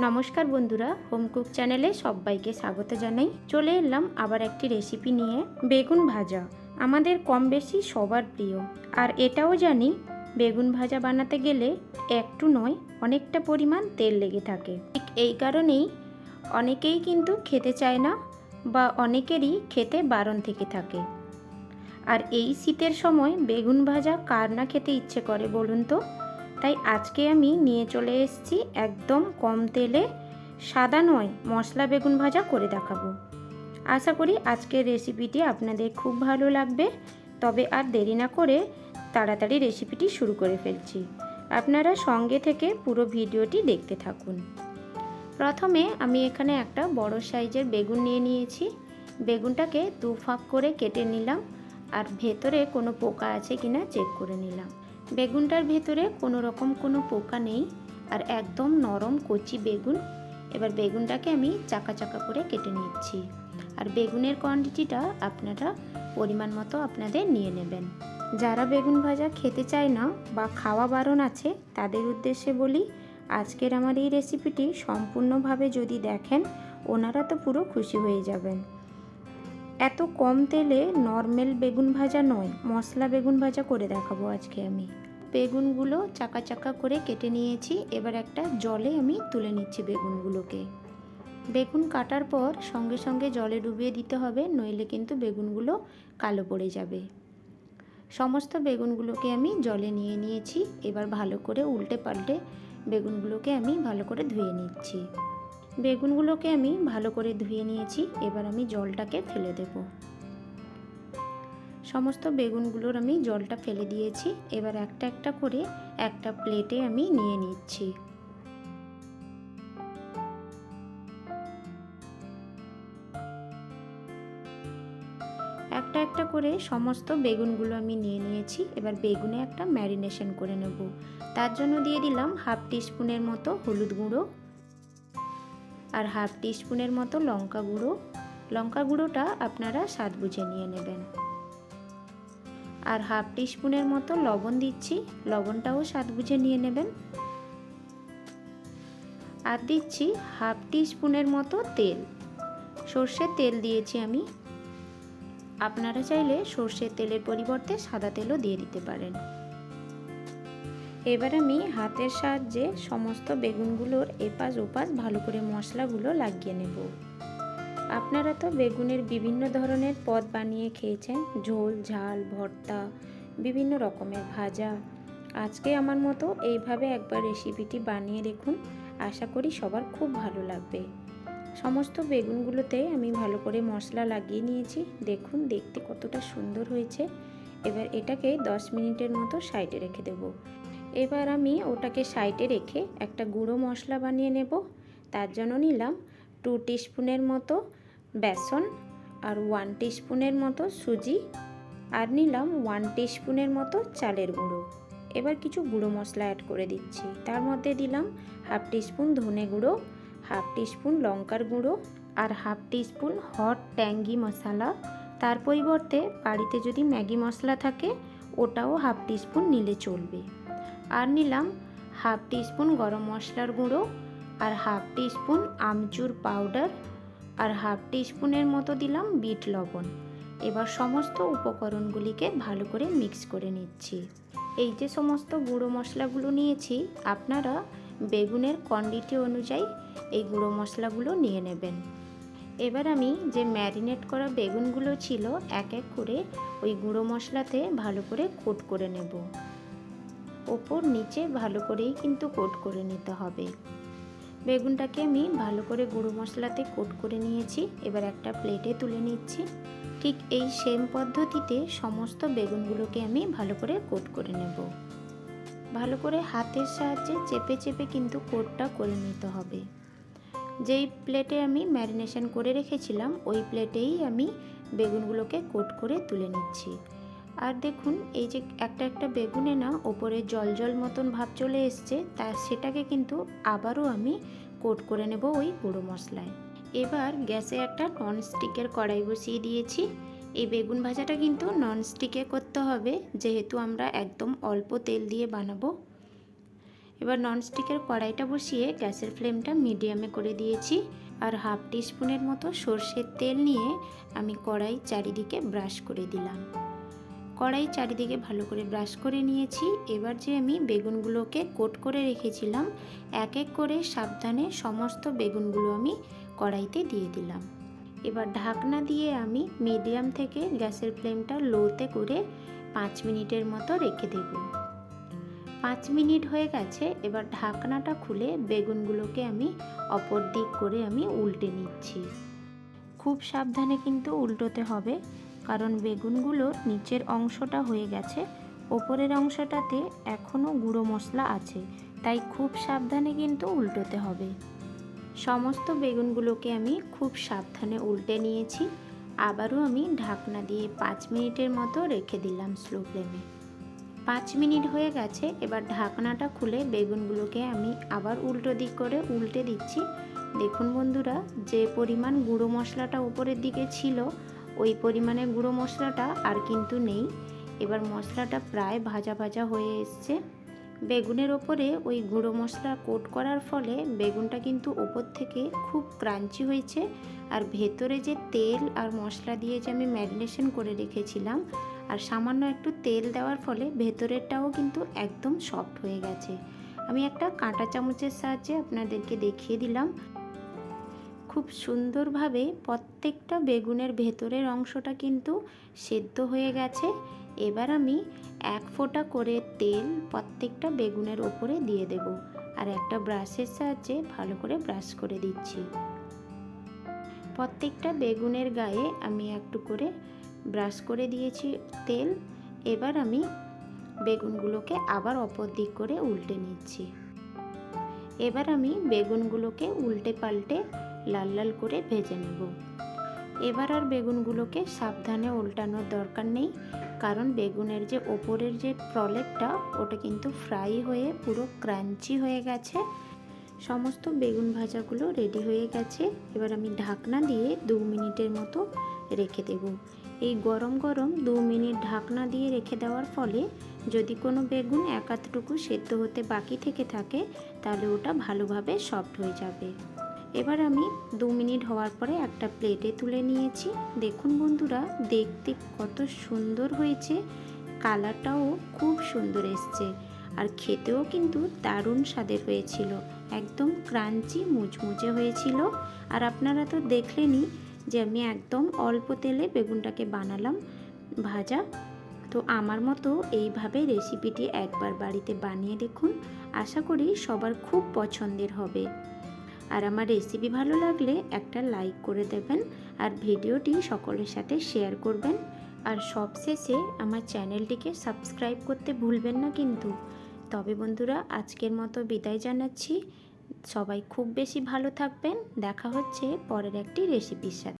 নমস্কার বন্ধুরা, home cook চ্যানেলে সবাইকে স্বাগত জানাই। চলে এলাম আবার একটি রেসিপি নিয়ে, বেগুন ভাজা। আমাদের কম বেশি সবার প্রিয়। আর এটাও জানি, বেগুন ভাজা বানাতে গেলে একটু নয়, অনেকটা পরিমাণ তেল লেগে থাকে। ঠিক এই কারণেই অনেকেই কিন্তু খেতে চায় না বা অনেকেরই খেতে বারণ থেকে থাকে। আর এই শীতের সময় বেগুন ভাজা কার না খেতে ইচ্ছে করে বলুন তো? তাই আজকে আমি নিয়ে চলে এসেছি একদম কম তেলে সাদা নয়, মশলা বেগুন ভাজা করে দেখাবো। আশা করি আজকের রেসিপিটি আপনাদের খুব ভালো লাগবে, তবে আর দেরি না করে তাড়াতাড়ি রেসিপিটি শুরু করে ফেলছি। আপনারা সঙ্গে থেকে পুরো ভিডিওটি দেখতে থাকুন। প্রথমে আমি এখানে একটা বড় সাইজের বেগুন নিয়ে নিয়েছি। বেগুনটাকে দু ফাঁক করে কেটে নিলাম, আর ভেতরে কোনো পোকা আছে কিনা চেক করে নিলাম। বেগুনটার ভেতরে কোনো রকম কোনো পোকা নেই আর একদম নরম কচি বেগুন। এবার বেগুনটাকে আমি চাকা চাকা করে কেটে নিচ্ছি। আর বেগুনের কোয়ান্টিটিটা আপনারা পরিমাণ মতো আপনাদের নিয়ে নেবেন। যারা বেগুন ভাজা খেতে চায় না বা খাওয়া বারণ আছে, তাদের উদ্দেশ্যে বলি, আজকের আমার এই রেসিপিটি সম্পূর্ণভাবে যদি দেখেন, ওনারা তো পুরো খুশি হয়ে যাবেন। এত কম তেলে নর্মাল বেগুন ভাজা নয়, মশলা বেগুন ভাজা করে দেখাবো আজকে আমি। বেগুনগুলো চাকা চাকা করে কেটে নিয়েছি। এবার একটা জলে আমি তুলে নিচ্ছি বেগুনগুলোকে। বেগুন কাটার পর সঙ্গে সঙ্গে জলে ডুবিয়ে দিতে হবে, নইলে কিন্তু বেগুনগুলো কালো পড়ে যাবে। সমস্ত বেগুনগুলোকে আমি জলে নিয়ে নিয়েছি। এবার ভালো করে উল্টে পাল্টে বেগুনগুলোকে আমি ভালো করে ধুয়ে নিচ্ছি। বেগুনগুলোকে আমি ভালো করে ধুয়ে নিয়েছি। এবার আমি জলটাকে ফেলে দেব। সমস্ত বেগুনগুলোর আমি জলটা ফেলে দিয়েছি। এবার একটা একটা করে একটা প্লেটে আমি নিয়ে নিচ্ছি। একটা একটা করে সমস্ত বেগুনগুলো আমি নিয়ে নিয়েছি। এবার বেগুনে একটা ম্যারিনেশন করে নেব। তার জন্য দিয়ে দিলাম হাফ টিস্পুনের মতো হলুদ গুঁড়ো আর হাফ টিস্পুনের মতো লঙ্কা গুঁড়ো। লঙ্কা গুঁড়োটা আপনারা স্বাদ বুঝে নিয়ে নেবেন। আর হাফ টিস্পুনের মতো লবণ দিচ্ছি। লবণটাও স্বাদ বুঝে নিয়ে নেবেন। আর দিচ্ছি হাফ টিস্পুনের মতো তেল। সর্ষের তেল দিয়েছি আমি। আপনারা চাইলে সর্ষের তেলের পরিবর্তে সাদা তেলও দিয়ে দিতে পারেন। এবার আমি হাতের সাহায্যে সমস্ত বেগুনগুলোর এপাশ ওপাশ ভালো করে মশলাগুলো লাগিয়ে নেব। আপনারা তো বেগুনের বিভিন্ন ধরনের পদ বানিয়ে খেয়েছেন। ঝোল, ঝাল, ভর্তা, বিভিন্ন রকমের ভাজা। আজকে আমার মতো এইভাবে একবার রেসিপিটি বানিয়ে দেখুন। আশা করি সবার খুব ভালো লাগবে। সমস্ত বেগুনগুলোতে আমি ভালো করে মশলা লাগিয়ে নিয়েছি। দেখুন, দেখতে কতটা সুন্দর হয়েছে। এবার এটাকে 10 মিনিটের মতো সাইডে রেখে দেব। এবার আমি ওটাকে সাইডে রেখে একটা গুঁড়ো মশলা বানিয়ে নেব। তার জন্য নিলাম টু টিস্পুনের মতো বেসন আর ওয়ান টিস্পুনের মতো সুজি আর নিলাম ওয়ান টিস্পুনের মতো চালের গুঁড়ো। এবার কিছু গুঁড়ো মশলা অ্যাড করে দিচ্ছি। তার মধ্যে দিলাম হাফ টিস্পুন ধনে গুঁড়ো হাফ টিস্পুন লঙ্কার গুঁড়ো আর half teaspoon hot tangy masala তার পরিবর্তে বাড়িতে যদি ম্যাগি মশলা থাকে, ওটাও হাফ টিস্পুন নিলে চলবে। আর নিলাম হাফ টিস্পুন গরম মশলার গুঁড়ো আর হাফ টিস্পুন আমচুর পাউডার আর হাফ টিস্পুনের মতো দিলাম বিট লবণ। এবার সমস্ত উপকরণগুলিকে ভালো করে মিক্স করে নিচ্ছি। এই যে সমস্ত গুঁড়ো মশলাগুলো নিয়েছি, আপনারা বেগুনের কোয়ান্টিটি অনুযায়ী এই গুঁড়ো মশলাগুলো নিয়ে নেবেন। এবার আমি যে ম্যারিনেট করা বেগুনগুলো ছিল, এক এক করে ওই গুঁড়ো মশলাতে ভালো করে কোট করে নেব। ওপর নিচে ভালো করেই কিন্তু কোট করে নিতে হবে। বেগুনটাকে আমি ভালো করে গুঁড়ো মশলাতে কোট করে নিয়েছি। এবার একটা প্লেটে তুলে নিচ্ছি। ঠিক এই সেম পদ্ধতিতে সমস্ত বেগুনগুলোকে আমি ভালো করে কোট করে নেব। ভালো করে হাতের সাহায্যে চেপে চেপে কিন্তু কোটটা করে নিতে হবে। যেই প্লেটে আমি ম্যারিনেশন করে রেখেছিলাম, ওই প্লেটেই আমি বেগুনগুলোকে কোট করে তুলে নিচ্ছি। আর দেখুন, এই যে একটা একটা বেগুনে না ওপরে জল জল মতন ভাব চলে এসছে, তা সেটাকে কিন্তু আবারও আমি কোট করে নেব ওই গুঁড়ো মশলায়। এবার গ্যাসে একটা নন স্টিকের কড়াই বসিয়ে দিয়েছি। এই বেগুন ভাজাটা কিন্তু নন স্টিকে করতে হবে, যেহেতু আমরা একদম অল্প তেল দিয়ে বানাবো। এবার ননস্টিকের কড়াইটা বসিয়ে গ্যাসের ফ্লেমটা মিডিয়ামে করে দিয়েছি আর হাফ টিস্পুনের মতো সর্ষের তেল নিয়ে আমি কড়াই চারিদিকে ব্রাশ করে দিলাম। কড়াই চারিদিকে ভালো করে ব্রাশ করে নিয়েছি। এবার যে আমি বেগুনগুলোকে কোট করে রেখেছিলাম, এক এক করে সাবধানে সমস্ত বেগুনগুলো আমি কড়াইতে দিয়ে দিলাম। এবার ঢাকনা দিয়ে আমি মিডিয়াম থেকে গ্যাসের ফ্লেমটা লোতে করে পাঁচ মিনিটের মতো রেখে দেব। পাঁচ মিনিট হয়ে গেছে, এবার ঢাকনাটা খুলে বেগুনগুলোকে আমি অপর দিক করে আমি উল্টে নিচ্ছি। খুব সাবধানে কিন্তু উল্টোতে হবে। কারণ বেগুনগুলোর নিচের অংশটা হয়ে গেছে, ওপরের অংশটাতে এখনও গুঁড়ো মশলা আছে, তাই খুব সাবধানে কিন্তু উল্টোতে হবে। সমস্ত বেগুনগুলোকে আমি খুব সাবধানে উল্টে নিয়েছি, আবারও আমি ঢাকনা দিয়ে পাঁচ মিনিটের মতো রেখে দিলাম স্লো ফ্লেমে। পাঁচ মিনিট হয়ে গেছে, এবার ঢাকনাটা খুলে বেগুনগুলোকে আমি আবার উল্টো দিক করে উল্টে দিচ্ছি। দেখুন বন্ধুরা, যে পরিমাণ গুঁড়ো মশলাটা উপরের দিকে ছিল ওই পরিমাণে গুঁড়ো মশলাটা আর কিন্তু নেই। এবার মশলাটা প্রায় ভাজা ভাজা হয়ে এসছে। বেগুনের ওপরে ওই গুঁড়ো মশলা কোট করার ফলে বেগুনটা কিন্তু ওপর থেকে খুব ক্রাঞ্চি হয়েছে আর ভেতরে যে তেল আর মশলা দিয়ে যে আমি ম্যারিনেশন করে রেখেছিলাম আর সামান্য একটু তেল দেওয়ার ফলে ভেতরেরটাও কিন্তু একদম সফট হয়ে গেছে। আমি একটা কাঁটা চামচের সাহায্যে আপনাদেরকে দেখিয়ে দিলাম। খুব সুন্দরভাবে প্রত্যেকটা বেগুনের ভেতরের অংশটা কিন্তু সেদ্ধ হয়ে গেছে। এবার আমি এক ফোঁটা করে তেল প্রত্যেকটা বেগুনের ওপরে দিয়ে দেব আর একটা ব্রাশের সাহায্যে ভালো করে ব্রাশ করে দিচ্ছি। প্রত্যেকটা বেগুনের গায়ে আমি একটু করে ব্রাশ করে দিয়েছি তেল। এবার আমি বেগুনগুলোকে আবার অপর দিক করে উল্টে নিচ্ছি। এবার আমি বেগুনগুলোকে উল্টে পাল্টে লাল লাল করে ভেজে নেব। এবার আর বেগুনগুলোকে সাবধানে উল্টানোর দরকার নেই, কারণ বেগুনের যে ওপরের যে প্রলেপটা, ওটা কিন্তু ফ্রাই হয়ে পুরো ক্রাঞ্চি হয়ে গেছে। সমস্ত বেগুন ভাজাগুলো রেডি হয়ে গেছে। এবার আমি ঢাকনা দিয়ে দু মিনিটের মতো রেখে দেব। এই গরম গরম দু মিনিট ঢাকনা দিয়ে রেখে দেওয়ার ফলে যদি কোনো বেগুন এক আধটুকু সেদ্ধ হতে বাকি থেকে থাকে, তাহলে ওটা ভালোভাবে সফট হয়ে যাবে। এবার আমি দু মিনিট হওয়ার পরে একটা প্লেটে তুলে নিয়েছি। দেখুন বন্ধুরা, দেখতে কত সুন্দর হয়েছে। কালারটাও খুব সুন্দর এসছে। আর খেতেও কিন্তু দারুণ স্বাদের হয়েছিল। একদম ক্রাঞ্চি মুচমুচে হয়েছিল। আর আপনারা তো দেখলেনই যে আমি একদম অল্প তেলে বেগুনটাকে বানালাম ভাজা। তো আমার মতো এইভাবে রেসিপিটি একবার বাড়িতে বানিয়ে দেখুন। আশা করি সবার খুব পছন্দের হবে। আর আমার রেসিপি ভালো লাগলে একটা লাইক করে দেবেন আর ভিডিওটি সকলের সাথে শেয়ার করবেন। আর সবশেষে আমার চ্যানেলটিকে সাবস্ক্রাইব করতে ভুলবেন না কিন্তু। তবে বন্ধুরা, আজকের মতো বিদায় জানাচ্ছি। সবাই খুব বেশি ভালো থাকবেন। দেখা হচ্ছে পরের একটি রেসিপির সাথে।